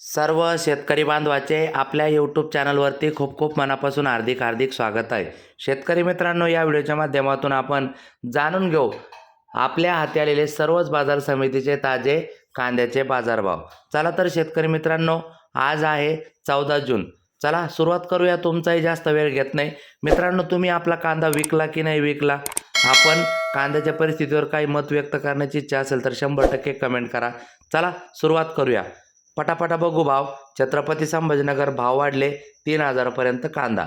सर्व शेतकरी बांधवाचे आपल्या यूट्यूब चॅनलवरती खूप खूप मनापासून हार्दिक हार्दिक स्वागत आहे. शेतकरी मित्रांनो या व्हिडिओच्या माध्यमातून आपण जाणून घेऊ आपल्या हाती आलेले सर्वच बाजार समितीचे ताजे कांद्याचे बाजारभाव. चला तर शेतकरी मित्रांनो आज आहे चौदा जून. चला सुरुवात करूया. तुमचाही जास्त वेळ घेत नाही. मित्रांनो तुम्ही आपला कांदा विकला की नाही विकला? आपण कांद्याच्या परिस्थितीवर काही मत व्यक्त करण्याची इच्छा असेल तर शंभर टक्के कमेंट करा. चला सुरुवात करूया. पटापटा बघू भाव छत्रपती संभाजीनगर भाव वाढले तीन हजारापर्यंत कांदा.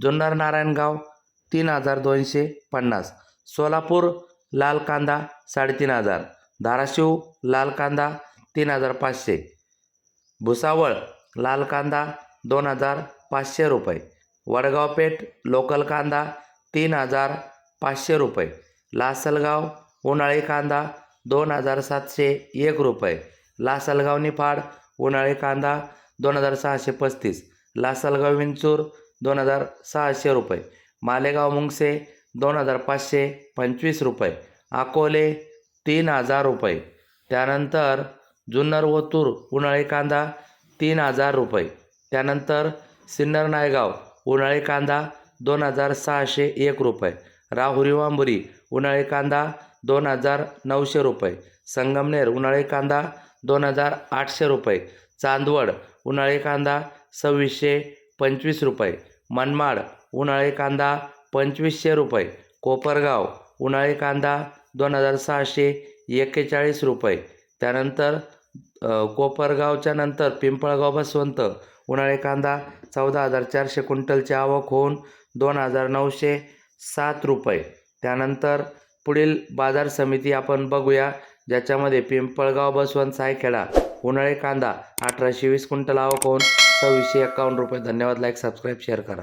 जुन्नर नारायणगाव तीन हजार दोनशे पन्नास. सोलापूर लाल कांदा साडेतीन हजार. धाराशिव लाल कांदा तीन हजार पाचशे. भुसावळ लाल कांदा दोन हजार पाचशे रुपये. वडगाव पेठ लोकल कांदा तीन हजार पाचशे रुपये. लासलगाव उन्हाळी कांदा दोन हजार सातशे एक रुपये. लासलगाव निफाड उन्हाळी कांदा दोन हजार सहाशे पस्तीस लासलगाव विंचूर दोन हजार सहाशे रुपये मालेगाव मुंगसे दोन हजार पाचशे पंचवीस रुपये अकोले तीन हजार रुपये त्यानंतर जुन्नर ओतूर उन्हाळी कांदा तीन हजार रुपये त्यानंतर सिन्नर नायगाव उन्हाळी कांदा दोन हजार सहाशे एक रुपये राहुरी वांबुरी उन्हाळी कांदा दोन हजार नऊशे रुपये. संगमनेर उन्हाळी कांदा दोन हजार आठशे रुपये. चांदवड उन्हाळी कांदा सव्वीसशे पंचवीस रुपये. मनमाड उन्हाळी कांदा पंचवीसशे रुपये. कोपरगाव उन्हाळी कांदा दोन हजार सहाशे एक्केचाळीस रुपये. त्यानंतर कोपरगावच्या नंतर पिंपळगाव बसवंत उन्हाळी कांदा चौदा हजार चारशे क्विंटलची आवक होऊन दोन हजार नऊशे सात रुपये. त्यानंतर पुढील बाजार समिती आपण बघूया ज्याच्यामध्ये पिंपळगाव बसवंत सायखेडा उन्हाळे कांदा अठराशे वीस क्विंटल आवक होऊन सव्वीसशे एकावन्न रुपये. धन्यवाद. लाईक सबस्क्राईब शेअर करा.